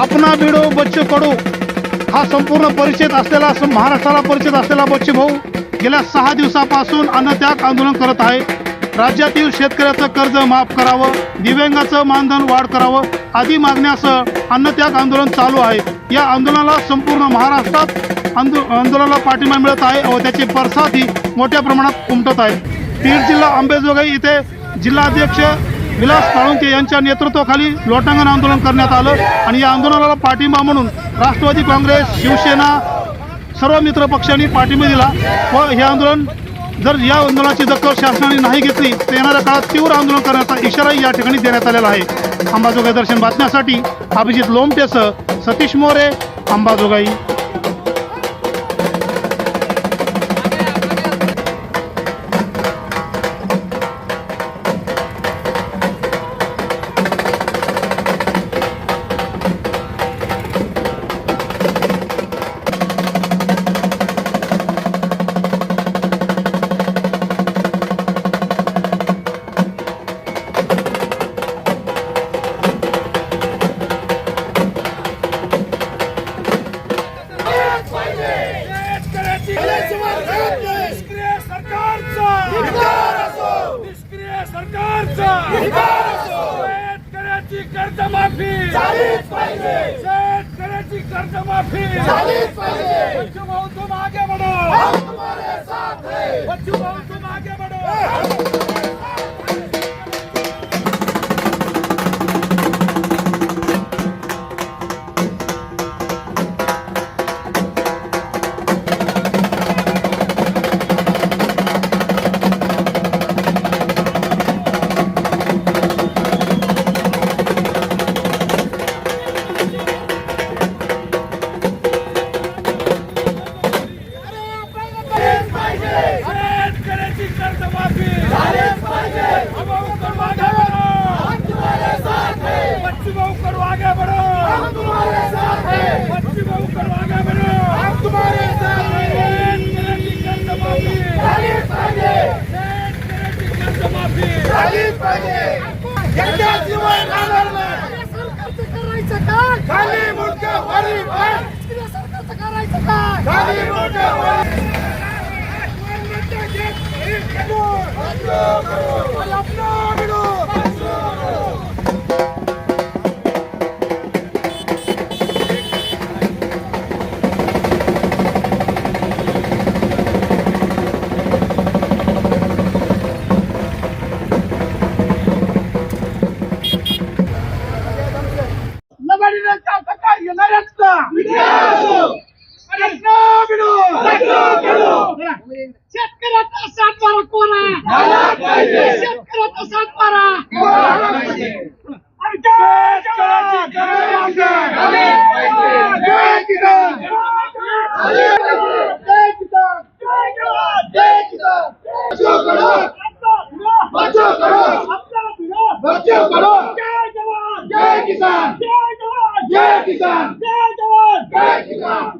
आपणा बिडो बच्चू कडू. हा संपूर्ण परिचित असलेला महाराष्ट्राला परिचित असलेला बच्चे भाऊ गेल्या सहा दिवसापासून अन्नत्याग आंदोलन करत आहे. राज्यातील शेतकऱ्याचं कर्ज माफ करावं दिव्यांगाचं मानधन वाढ करावं आदी मागण्यासह अन्नत्याग आंदोलन चालू आहे. या आंदोलनाला संपूर्ण महाराष्ट्रात आंदो आंदोलनाला पाठिंबा मिळत आहे व त्याचे परसादही मोठ्या प्रमाणात उमटत आहे. बीड जिल्हा अंबेजोगाई इथे जिल्हाध्यक्ष विलास साळुंके यांच्या नेतृत्वाखाली लोटांगण आंदोलन करण्यात आलं आणि या आंदोलनाला पाठिंबा म्हणून राष्ट्रवादी काँग्रेस शिवसेना सर्व मित्र पक्षांनी पाठिंबा दिला व हे आंदोलन जर या आंदोलनाची दखल शासनाने नाही घेतली तर येणाऱ्या काळात तीव्र आंदोलन करण्याचा इशाराही या ठिकाणी देण्यात आलेला आहे. अंबाजोगाई दर्शन बातम्यासाठी अभिजित लोमटेसह सतीश मोरे अंबाजोगाई. करायचं काय जय किसान। जय। किसान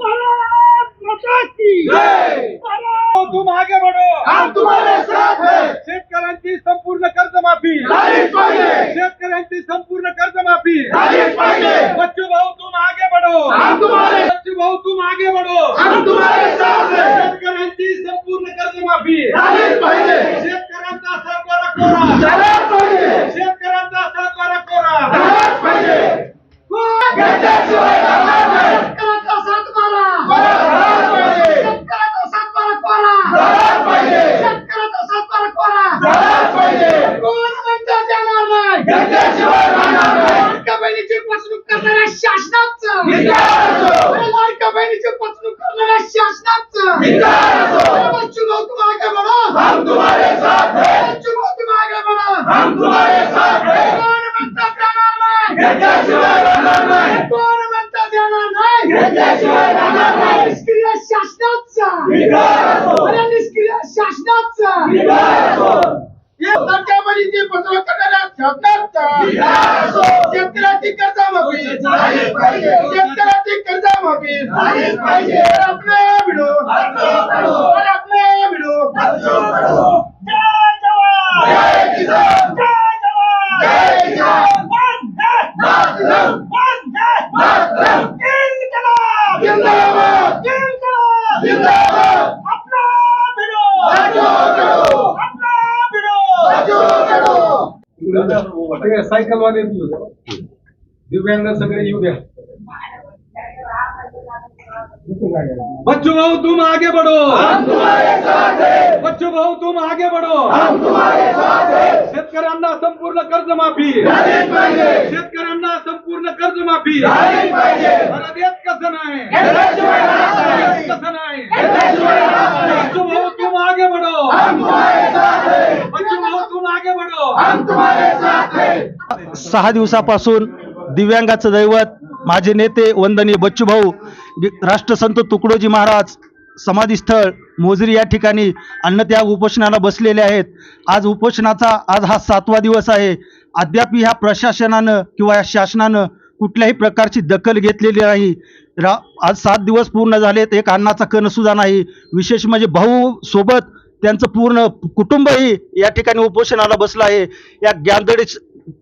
तुम आगे बढ़ो। हम तुम्हारे साथ हैं। शेतकऱ्यांची संपूर्ण कर्जमाफी। झालीच पाहिजे। शेतकऱ्यांची संपूर्ण कर्जमाफी। झालीच पाहिजे। बच्चू भाऊ तुम आगे बढ़ो। हम तुम्हारे बच्चू भाऊ तुम आगे बढ़ो। हम तुम्हारे साथ हैं। शेतकऱ्यांची संपूर्ण कर्जमाफी। झालीच पाहिजे। शेतकऱ्यांचा सातबारा कोरा। झालाच पाहिजे। शेतकऱ्यांचा सातबारा कोरा। झालाच पाहिजे। शासनाचं धिक्कार असो. अरे लाडक्या बहिणीची फसवणूक करणाऱ्या शासनाचं धिक्कार असो. अरे बच्चू भाऊ तुम आगे बढ़ो हम तुम्हारे साथ हैं बच्चू भाऊ तुम आगे बढ़ो हम तुम्हारे साथ हैं कोण म्हणतं देणार नाही घेतल्याशिवाय राहणार नाही कोण म्हणतं देणार नाही घेतल्याशिवाय राहणार नाही निष्क्रिय शासनाचा धिक्कार असो. अरे निष्क्रिय शासनाचा धिक्कार असो. लाडक्या बहिणीची फसवणूक करणाऱ्या शासनाचा धिक्कार असो. शेतकऱ्याची कर्जमाफी झालीच पाहिजे. शेतकऱ्याची कर्जमाफी झालीच पाहिजे. अरे आपले भिडो बच्चू कडू. अरे आपले भिडो बच्चू कडू. जय जवान जय किसान जय जवान जय किसान वंदे मातरम. वंदे मातरम. द्या सायकलवाले येऊ द्या दिव्यांग सगळे येऊ द्या. बच्चू भाऊ तुम आगे बढ़ो. हम तुम्हारे साथ हैं बच्चू भाऊ तुम आगे बढ़ो. हम तुम्हारे साथ हैं शेतकऱ्यांना संपूर्ण कर्जमाफी. शेतकऱ्यांना संपूर्ण कर्जमाफी. मला देत कसं नाही. कसं नाही. बच्चू भाऊ तुम आगे बढ़ो. हम तुम्हारे साथ हैं बच्चू भाऊ तुम आगे बढ़ो हम तुम्हारे साथ हैं। सहा दिवसापासून दिव्यांगाचं दैवत माझे नेते वंदनीय बच्चूभाऊ राष्ट्रसंत तुकडोजी महाराज समाधीस्थळ मोजरी या ठिकाणी अन्नत्याग उपोषणाला बसलेले आहेत. आज उपोषणाचा आज हा सातवा दिवस आहे. अद्याप ह्या प्रशासनानं किंवा या शासनानं कुठल्याही प्रकारची दखल घेतलेली नाही. रा आज सात दिवस पूर्ण झालेत एक अन्नाचा कणसुद्धा नाही. विशेष म्हणजे भाऊ सोबत त्यांचं पूर्ण कुटुंबही या ठिकाणी उपोषणाला बसलं आहे. या गांधडी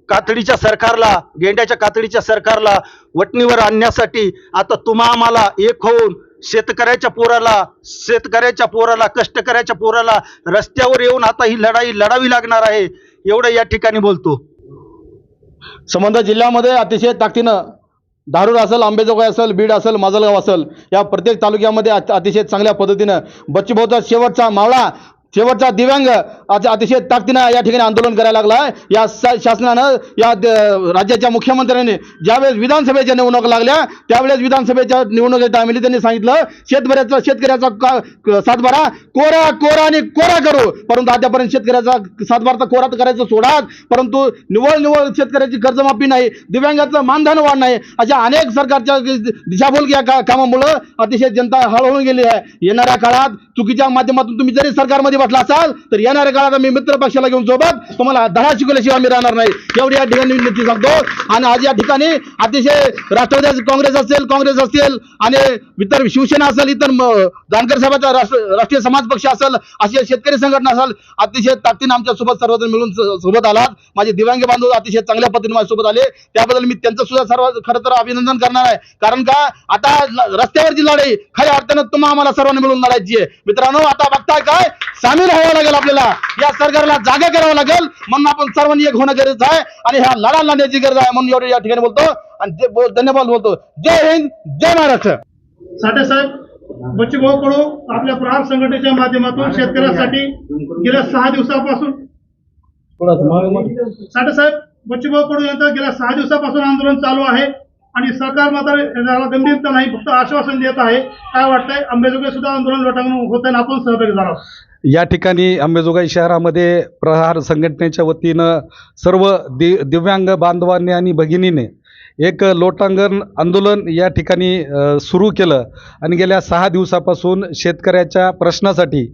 कातडीच्या सरकारला गेंड्याच्या कातडीच्या सरकारला वटणीवर आणण्यासाठी आता तुम्हा आम्हाला एक होऊन शेतकऱ्याच्या पोराला शेतकऱ्याच्या पोराला कष्टकऱ्याच्या पोराला रस्त्यावर येऊन आता ही लढाई लढावी लागणार आहे एवढं या ठिकाणी बोलतो. संबंध जिल्ह्यामध्ये अतिशय ताकदीनं धारूर असेल आंबेजोगाई असेल बीड असेल माजलगाव असेल या प्रत्येक तालुक्यामध्ये अतिशय चांगल्या पद्धतीनं बच्चूभाऊचा शेवटचा मावळा शेवटचा दिव्यांग अति- अतिशय ताकदीनं या ठिकाणी आंदोलन करायला लागला आहे या शासनानं या राज्याच्या मुख्यमंत्र्यांनी ज्यावेळेस विधानसभेच्या निवडणुका लागल्या त्यावेळेस विधानसभेच्या निवडणुकीच्या टायमिली त्यांनी सांगितलं शेतकऱ्याचा शेतकऱ्याचा का- सातबारा कोरा कोरा आणि कोरा करू. परंतु आतापर्यंत शेतकऱ्याचा सातबारा तर कोरा तर करायचं सोडा परंतु निवळ निवळ शेतकऱ्याची कर्जमाफी नाही दिव्यांगाचं मानधन वाढ नाही अशा अनेक सरकारच्या दिशाभूल या का- कामामुळं अतिशय जनता हळहळून गेली आहे. येणाऱ्या काळात चुकीच्या माध्यमातून तुम्ही जरी सरकारमध्ये बसला असाल तर येणाऱ्या काळात आम्ही मित्र पक्षाला घेऊन सोबत तुम्हाला धडा शिकवल्याशिवाय आम्ही राहणार नाही. एवढी या ठिकाणी विनंती सांगतो. आणि आज या ठिकाणी अतिशय राष्ट्रवादी काँग्रेस असेल काँग्रेस असेल आणि इतर शिवसेना असेल इतर जानकर साहेबांचा राष्ट्र राष्ट्रीय समाज पक्ष असेल अशी शेतकरी संघटना असेल अतिशय ताकदीनं आमच्यासोबत सर्वजण मिळून सोबत आलात. माझे दिव्यांग बांधव अतिशय चांगल्या पद्धतीने माझ्यासोबत आले. त्याबद्दल मी त्यांचं सुद्धा सर्व खरं तर अभिनंदन करणार आहे. कारण का आता रस्त्यावरची लढाई खऱ्या अर्थानं तुम्हा आम्हाला सर्वांनी मिळून लढायची आहे. मित्रांनो आता बघताय काय? सामील व्हावं लागेल आपल्याला. या सरकारला जागा करावं लागेल. म्हणून आपण सर्वांनी एक होणं गरजेचं आहे. आणि ह्या लढा लढण्याची गरज आहे म्हणून एवढं या ठिकाणी बोलतो. आणि जे बोल- धन्यवाद बोलतो. जय हिंद जय महाराष्ट्र. साठे साहेब बच्चूभाऊ कडू आपल्या प्रहार संघटनेच्या माध्यमातून शेतकऱ्यांसाठी गेल्या सहा दिवसापासून साठे साहेब बच्चूभाऊ कडू यांचं गेल्या सहा दिवसापासून आंदोलन चालू आहे. आणि सरकार मात्र याला गंभीरता नाही फक्त आश्वासन देत आहे. काय वाटतंय? अंबेजोगाई सुद्धा आंदोलन लोटांगण होत आहे आपण सहभागी झालो या ठिकाणी अंबेजोगाई शहरामध्ये प्रहार संघटनेच्या वतीनं सर्व दि दिव्यांग बांधवांनी आणि भगिनीने एक लोटांगण आंदोलन या ठिकाणी सुरू केलं. आणि गेल्या सहा दिवसापासून शेतकऱ्याच्या प्रश्नासाठी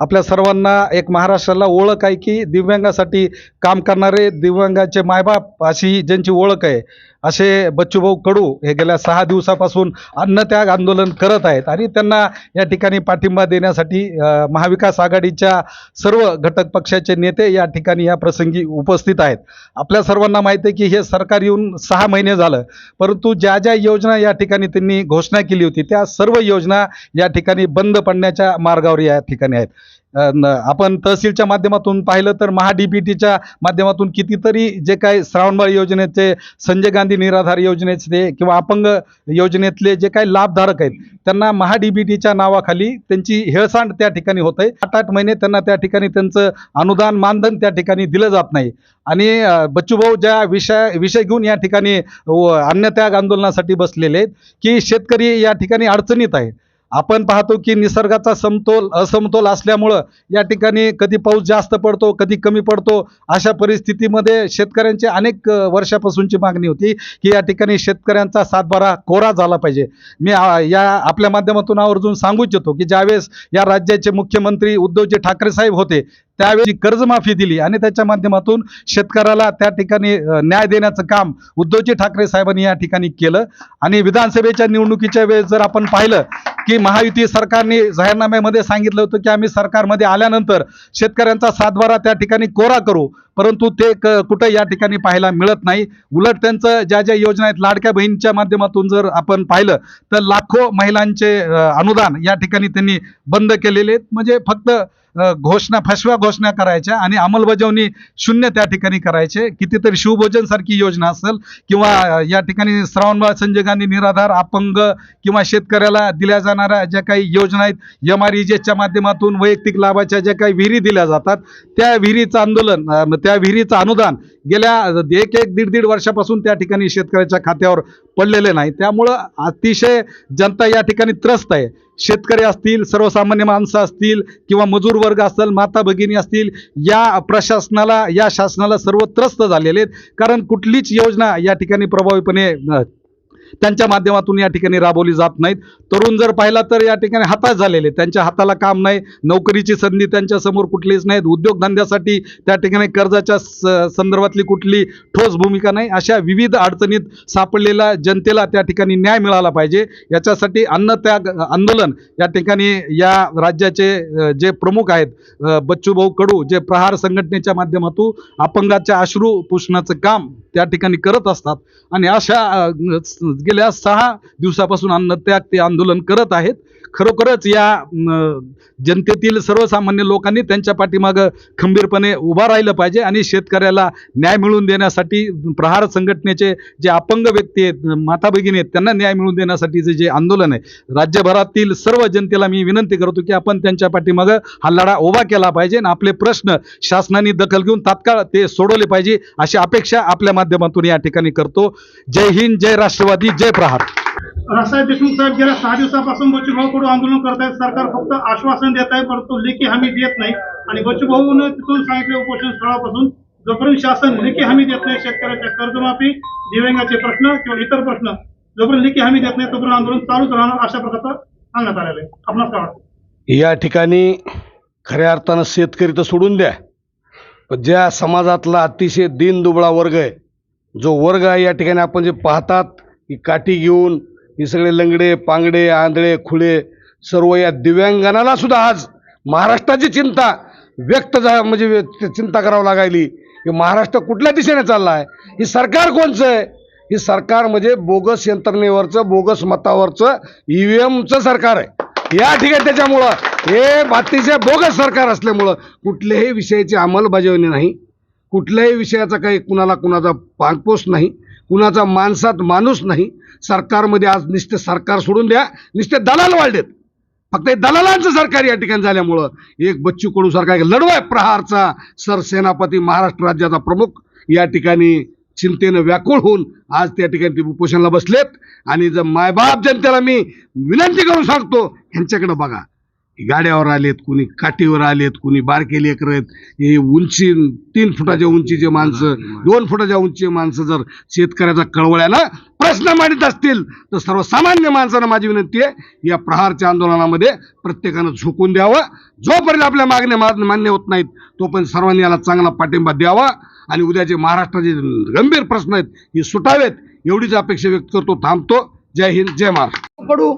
आपल्या सर्वांना एक महाराष्ट्राला ओळख आहे की दिव्यांगासाठी काम करणारे दिव्यांगाचे मायबाप अशी ज्यांची ओळख आहे असे बच्चूभाऊ कडू हे गेल्या सहा दिवसापासून अन्नत्याग आंदोलन करत आहेत आणि त्यांना या ठिकाणी पाठिंबा देण्यासाठी महाविकास आघाडीच्या सर्व घटक पक्षाचे नेते या ठिकाणी या प्रसंगी उपस्थित आहेत. आपल्या सर्वांना माहिती आहे की हे सरकार येऊन सहा महिने झालं परंतु ज्या ज्या योजना या ठिकाणी त्यांनी घोषणा केली होती त्या सर्व योजना या ठिकाणी बंद पडण्याच्या मार्गावर या ठिकाणी आहेत. आपण तहसीलच्या माध्यमातून पाहिलं तर महाडीबीटीच्या माध्यमातून कितीतरी जे काही श्रावणबाळ योजनेचे संजय गांधी निराधार योजनेचे किंवा अपंग योजनेतले जे काही लाभधारक आहेत त्यांना महा टीच्या नावाखाली त्यांची हेळसांड त्या ठिकाणी होत आहे आठ आठ महिने त्यांना त्या ठिकाणी त्यांचं अनुदान मानधन त्या ठिकाणी दिलं जात नाही. आणि बच्चूभाऊ ज्या विषय विषय घेऊन या ठिकाणी व अन्नत्याग आंदोलनासाठी बसलेले आहेत की शेतकरी या ठिकाणी अडचणीत आहे आपण पाहतो की निसर्गाचा समतोल असमतोल असल्यामुळं या ठिकाणी कधी पाऊस जास्त पडतो कधी कमी पडतो अशा परिस्थितीमध्ये शेतकऱ्यांची अनेक वर्षापासूनची मागणी होती की या ठिकाणी शेतकऱ्यांचा सातबारा कोरा झाला पाहिजे. मी या आपल्या माध्यमातून आवर्जून सांगू इच्छितो की ज्यावेळेस या राज्याचे मुख्यमंत्री उद्धवजी ठाकरे साहेब होते त्यावेळी कर्जमाफी दिली आणि त्याच्या माध्यमातून शेतकऱ्याला त्या ठिकाणी न्याय देण्याचं काम उद्धवजी ठाकरे साहेबांनी या ठिकाणी केलं. आणि विधानसभेच्या निवडणुकीच्या वेळेस जर आपण पाहिलं की महायुती सरकारने जाहीरनाम्यामध्ये सांगितलं होतं की आम्ही सरकारमध्ये आल्यानंतर शेतकऱ्यांचा सातबारा त्या ठिकाणी कोरा करू. परंतु ते क कुठं या ठिकाणी पाहायला मिळत नाही. उलट त्यांचं ज्या ज्या योजना आहेत लाडक्या बहिणीच्या माध्यमातून जर आपण पाहिलं तर लाखो महिलांचे अनुदान या ठिकाणी त्यांनी बंद केलेले आहेत. म्हणजे फक्त घोषणा फसव्या घोषणा करायच्या आणि अंमलबजावणी शून्य त्या ठिकाणी करायचे. कितीतरी शिवभोजन सारखी योजना असेल किंवा या ठिकाणी श्रावणबाळ संजय गांधी निराधार अपंग किंवा शेतकऱ्याला दिल्या जाणाऱ्या ज्या काही योजना आहेत एम आर च्या माध्यमातून वैयक्तिक लाभाच्या ज्या काही विहिरी दिल्या जातात त्या विहिरीचं आंदोलन त्या त्या विहिरीचं अनुदान गेल्या एक एक दीड दीड वर्षापासून त्या ठिकाणी शेतकऱ्याच्या खात्यावर पडलेले नाही. त्यामुळं अतिशय जनता या ठिकाणी त्रस्त आहे. शेतकरी असतील सर्वसामान्य माणसं असतील किंवा मजूर वर्ग असेल माता भगिनी असतील या प्रशासनाला या शासनाला सर्व त्रस्त झालेले आहेत. कारण कुठलीच योजना या ठिकाणी प्रभावीपणे त्यांच्या माध्यमातून या ठिकाणी राबवली जात नाहीत. तरुण जर पाहिला तर या ठिकाणी हताश झालेले त्यांच्या हाताला काम नाही नोकरीची संधी त्यांच्यासमोर कुठलीच नाहीत. उद्योगधंद्यासाठी त्या ठिकाणी कर्जाच्या स- संदर्भातली कुठली ठोस भूमिका नाही. अशा विविध अडचणीत सापडलेल्या जनतेला त्या ठिकाणी न्याय मिळाला पाहिजे. याच्यासाठी अन्नत्याग आंदोलन या ठिकाणी या राज्याचे जे प्रमुख आहेत बच्चूभाऊ कडू जे प्रहार संघटनेच्या माध्यमातून अपंगाच्या अश्रू पुसण्याचं काम त्या ठिकाणी करत असतात. आणि अशा गेल्या सहा दिवसापासून अन्नत्याग ते आंदोलन करत आहेत. खरोखरच या जनतेतील सर्वसामान्य लोकांनी त्यांच्या पाठीमागं खंबीरपणे उभा राहिलं पाहिजे आणि शेतकऱ्याला न्याय मिळवून देण्यासाठी प्रहार संघटनेचे जे अपंग व्यक्ती आहेत माता भगिनी आहेत त्यांना न्याय मिळवून देण्यासाठीचे जे आंदोलन आहे राज्यभरातील सर्व जनतेला मी विनंती करतो की आपण त्यांच्या पाठीमागं हा लढा उभा केला पाहिजे आणि आपले प्रश्न शासनाने दखल घेऊन तात्काळ ते सोडवले पाहिजे अशी अपेक्षा आपल्या माध्यमातून या ठिकाणी करतो. जय हिंद जय राष्ट्रवादी जय प्रहार. रासाहेब देशमुख साहेब गेल्या सहा दिवसापासून बच्चूभाऊ कडून आंदोलन करत आहेत. सरकार फक्त आश्वासन देत आहे परंतु लेखी हमी देत नाही. आणि बच्चूभाऊने तिथून सांगितले उपोषण स्थळापासून. जोपर्यंत शासन लेखी हमी देत नाही शेतकऱ्याच्या कर्जमाफी दिव्यांगाचे प्रश्न किंवा इतर प्रश्न जोपर्यंत लेखी हमी देत नाही तोपर्यंत आंदोलन चालूच राहणार अशा प्रकारचं सांगण्यात आलेलं आहे. आपणास काय वाटतं? या ठिकाणी खऱ्या अर्थानं शेतकरी तर सोडून द्या. पण ज्या समाजातला अतिशय दिनदुबळा वर्ग आहे जो वर्ग आहे या ठिकाणी आपण जे पाहतात की काठी घेऊन हे सगळे लंगडे पांगडे आंधळे खुळे सर्व या दिव्यांगांना सुद्धा आज महाराष्ट्राची चिंता व्यक्त झा म्हणजे चिंता करावं लागायली. की महाराष्ट्र कुठल्या दिशेने चालला आहे हे सरकार कोणचं आहे? हे सरकार म्हणजे बोगस यंत्रणेवरचं बोगस मतावरचं ई व्ही एमचं सरकार आहे. या ठिकाणी त्याच्यामुळं हे अतिशय बोगस सरकार असल्यामुळं कुठल्याही विषयाची अंमलबजावणी नाही. कुठल्याही विषयाचा काही कुणाला कुणाचा पांगपोस नाही. कुणाचा माणसात माणूस नाही सरकारमध्ये आज नुसते सरकार सोडून द्या नुसते दलाल वाढलेत. फक्त हे दलालांचं सरकार या ठिकाणी झाल्यामुळं एक बच्चू कडू सरकार एक लढवा प्रहारचा सरसेनापती महाराष्ट्र राज्याचा प्रमुख या ठिकाणी चिंतेनं व्याकुळ होऊन आज त्या ठिकाणी ते उपोषणाला बसलेत. आणि जर मायबाप जनतेला मी विनंती करून सांगतो ह्यांच्याकडे बघा. गाड्यावर आलेत कुणी काठीवर आलेत कुणी बारके लेकर आहेत. हे उंची तीन फुटाच्या उंचीचे माणसं दोन फुटाच्या उंचीचे माणसं जर शेतकऱ्याचा कळवळ्यानं प्रश्न मांडित असतील तर सर्वसामान्य माणसांना माझी विनंती आहे या प्रहारच्या आंदोलनामध्ये प्रत्येकानं झोकून द्यावं. जोपर्यंत आपल्या मागण्या मान्य होत नाहीत तोपर्यंत सर्वांनी याला चांगला पाठिंबा द्यावा आणि उद्याचे महाराष्ट्राचे गंभीर प्रश्न आहेत हे सुटावेत. एवढीच अपेक्षा व्यक्त करतो थांबतो. जय हिंद जय महाराष्ट्र. पडू.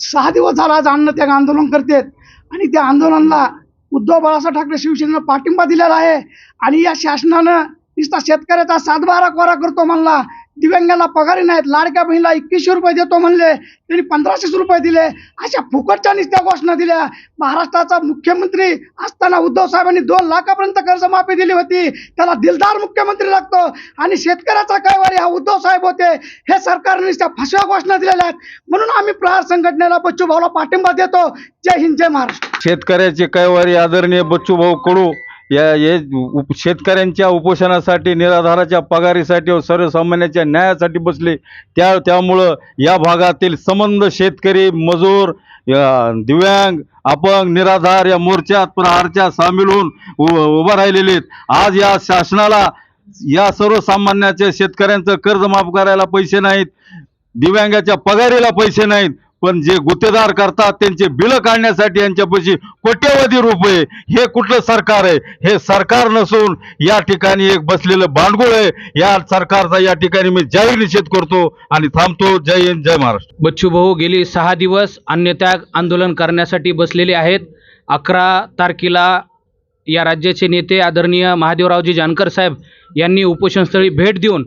सहा दिवस झाला आज अन्न त्याग आंदोलन करतेत. आणि त्या आंदोलनाला उद्धव बाळासाहेब ठाकरे शिवसेनेनं पाठिंबा दिलेला आहे. आणि या शासनानं नुसता शेतकऱ्याचा सातबारा कोरा करतो म्हणला. दिव्यांगांना पगारी नाहीत. लाडक्या बहिणीला एकवीसशे रुपये देतो म्हणले. त्यांनी पंधराशे रुपये दिले. अशा फुकटच्या नुसत्या घोषणा दिल्या. महाराष्ट्राचा मुख्यमंत्री असताना उद्धव साहेबांनी दोन लाखापर्यंत कर्जमाफी दिली होती. त्याला दिलदार मुख्यमंत्री लागतो. आणि शेतकऱ्याचा कैवारी हा उद्धव साहेब होते. हे सरकारने नुसत्या फसव्या घोषणा दिलेल्या आहेत. म्हणून आम्ही प्रहार संघटनेला बच्चू भाऊला पाठिंबा देतो. जय हिंद जय महाराष्ट्र. शेतकऱ्याचे कैवारी आदरणीय बच्चूभाऊ कडू? या हे उप शेतकऱ्यांच्या उपोषणासाठी निराधाराच्या पगारीसाठी व सर्वसामान्याच्या न्यायासाठी बसले. त्या त्यामुळं या भागातील संबंध शेतकरी मजूर दिव्यांग अपंग निराधार या मोर्चात प्रहारच्या सामील होऊन उ- उभं राहिलेले आहेत. आज या शासनाला या सर्वसामान्याच्या शेतकऱ्यांचं कर्ज माफ करायला पैसे नाहीत. दिव्यांगाच्या पगारीला पैसे नाहीत. पण जे गुत्तेदार करतात त्यांचे बिलं काढण्यासाठी यांच्यापाशी कोट्यवधी रुपये हे कुठलं सरकार आहे? हे सरकार नसून या ठिकाणी एक बसलेलं भांडगुळ आहे. या सरकारचा या ठिकाणी मी जाहीर निषेध करतो आणि थांबतो. जय हिंद जय महाराष्ट्र. बच्चूभाऊ गेली सहा दिवस अन्यत्याग आंदोलन करण्यासाठी बसलेले आहेत. अकरा तारखेला या राज्याचे नेते आदरणीय महादेवरावजी जानकर साहेब यांनी उपोषणस्थळी भेट देऊन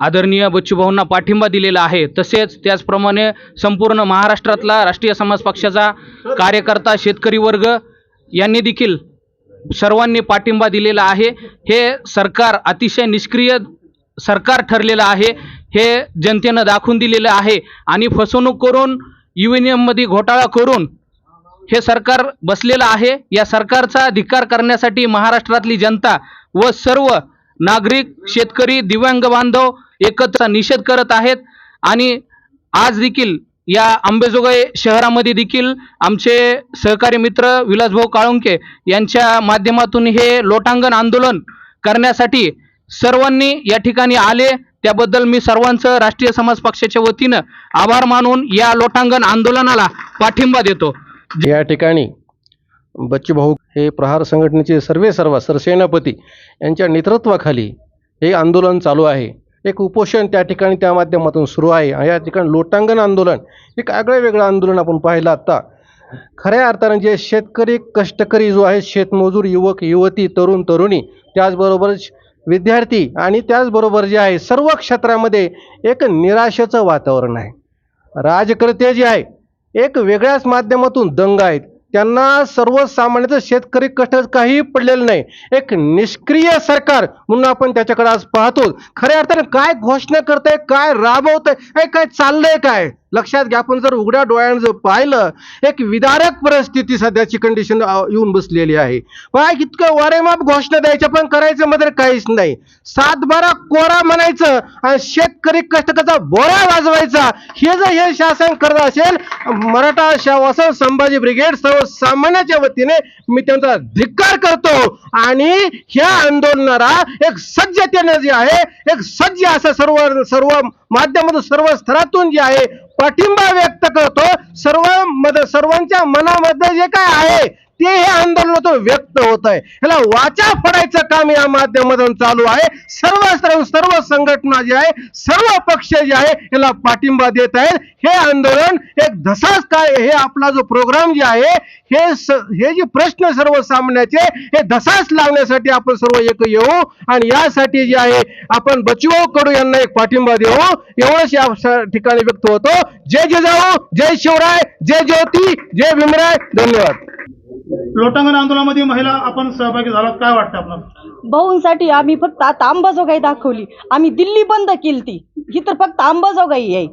आदरणीय बच्चूभाऊंना पाठिंबा दिलेला आहे. तसेच त्याचप्रमाणे संपूर्ण महाराष्ट्रातला राष्ट्रीय समाज पक्षाचा कार्यकर्ता शेतकरी वर्ग यांनी देखील सर्वांनी पाठिंबा दिलेला आहे. हे सरकार अतिशय निष्क्रिय सरकार ठरलेलं आहे. हे जनतेनं दाखवून दिलेलं आहे. आणि फसवणूक करून यू एन एममध्ये घोटाळा करून हे सरकार बसलेलं आहे. या सरकारचा धिक्कार करण्यासाठी महाराष्ट्रातली जनता व सर्व नागरिक शेतकरी दिव्यांग बांधव एकत्र निषेध करत आहेत. आणि आज देखील या अंबेजोगाई शहरामध्ये देखील आमचे सहकारी मित्र विलासभाऊ काळुंके यांच्या माध्यमातून हे लोटांगण आंदोलन करण्यासाठी सर्वांनी या ठिकाणी आले. त्याबद्दल मी सर्वांचं राष्ट्रीय समाज पक्षाच्या वतीनं आभार मानून या लोटांगण आंदोलनाला पाठिंबा देतो. या ठिकाणी बच्चूभाऊ हे प्रहार संघटनेचे सर्वे सर्व सरसेनापती यांच्या नेतृत्वाखाली हे आंदोलन चालू आहे. एक उपोषण त्या ठिकाणी त्या माध्यमातून सुरू आहे. आणि या ठिकाणी लोटांगण आंदोलन एक आगळं वेगळं आंदोलन आपण पाहिलं आत्ता खऱ्या अर्थानं जे शेतकरी कष्टकरी जो आहे शेतमजूर युवक युवती तरुण तरुणी त्याचबरोबर विद्यार्थी आणि त्याचबरोबर जे आहे सर्व क्षेत्रामध्ये एक निराशेचं वातावरण आहे. राजकर्ते जे आहे एक वेगळ्याच माध्यमातून दंग आहेत. त्यांना सर्वसामान्याचं शेतकरी कष्ट काही पडलेलं नाही. एक निष्क्रिय सरकार म्हणून आपण त्याच्याकडे आज पाहतो. खऱ्या अर्थाने काय घोषणा करतंय काय राबवतंय हे काय चाललंय काय? लक्षात घ्या आपण जर उघड्या डोळ्यानं जर पाहिलं एक विदारक परिस्थिती सध्याची कंडिशन येऊन बसलेली आहे. बघा इतकं वारेमाप घोषणा द्यायच्या पण करायचं मात्र काहीच नाही. सात बारा कोरा म्हणायचं आणि शेतकरी कष्टकाचा बोरा वाजवायचा हे जर हे शासन करत असेल मराठा शासन संभाजी ब्रिगेड सर्वसामान्याच्या वतीने मी त्यांचा धिक्कार करतो. आणि ह्या आंदोलनाला एक सज्जतेनं जे आहे एक सज्ज असं सर्व सर्व माध्यमातून सर्व स्तरातून जे आहे पाठिंबा व्यक्त करतो. सर्व मध सर्वांच्या मनामध्ये जे काय आहे ते हे आंदोलनातून व्यक्त होत आहे. ह्याला वाचा फडायचं काम या माध्यमातून चालू आहे. सर्व सर्व सर्व संघटना जे आहे सर्व पक्ष जे आहे याला पाठिंबा देत आहेत. हे आंदोलन एक धसाच काय हे आपला जो प्रोग्राम जे आहे हे स- हे जे प्रश्न सर्वसामान्याचे हे धसाच लावण्यासाठी आपण सर्व एक येऊ. आणि यासाठी जे आहे आपण बचवो कडू यांना एक पाठिंबा देऊ. एवढंच या ठिकाणी व्यक्त होतो. जय जिजाऊ जय शिवराय जय ज्योती जय भीमराय. धन्यवाद. लोटांगण आंदोलनामध्ये महिला आपण सहभागी झालात. काय वाटतं आपल्याला भाऊंसाठी आम्ही फक्त आता अंबाजोगाई दाखवली. आम्ही दिल्ली बंद केली ती. ही तर फक्त अंबाजोगाई आहे.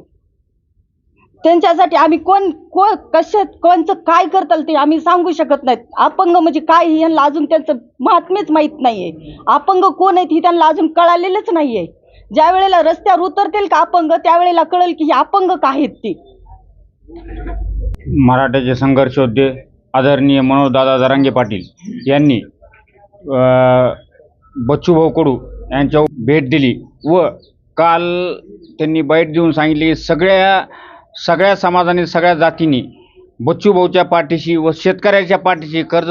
त्यांच्यासाठी आम्ही कोण कोण कशात कोणचं काय करताल ते आम्ही सांगू शकत नाहीत. अपंग म्हणजे काय हे यांना अजून त्यांचं महात्मेच माहीत नाहीये. अपंग कोण आहेत ही त्यांना अजून कळालेलंच नाहीये. ज्या वेळेला रस्त्यावर उतरतील का अपंग त्यावेळेला कळेल की हे अपंग काय आहेत ते. मराठ्याचे संघर्ष योद्धे आदरणीय मनोजदादा जरांगे पाटील यांनी बच्चूभाऊ कडू यांच्या भेट दिली व काल त्यांनी बाईट देऊन सांगितले सगळ्या सगळ्या समाजाने सगळ्या जातींनी बच्चूभाऊच्या पाठीशी व शेतकऱ्याच्या पाठीशी कर्ज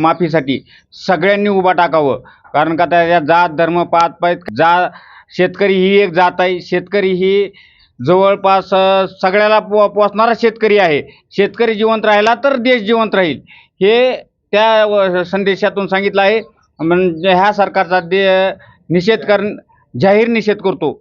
माफीसाठी सगळ्यांनी उभा टाकावं. कारण का त्या जात धर्म पात पात जा शेतकरी ही एक जात आहे. शेतकरी ही जवळपास सगळ्याला पो पोचणारा शेतकरी आहे. शेतकरी जिवंत राहिला तर देश जिवंत राहील. हे त्या संदेशातून सांगितलं आहे. म्हणजे ह्या सरकारचा दे निषेध कर जाहीर निषेध करतो.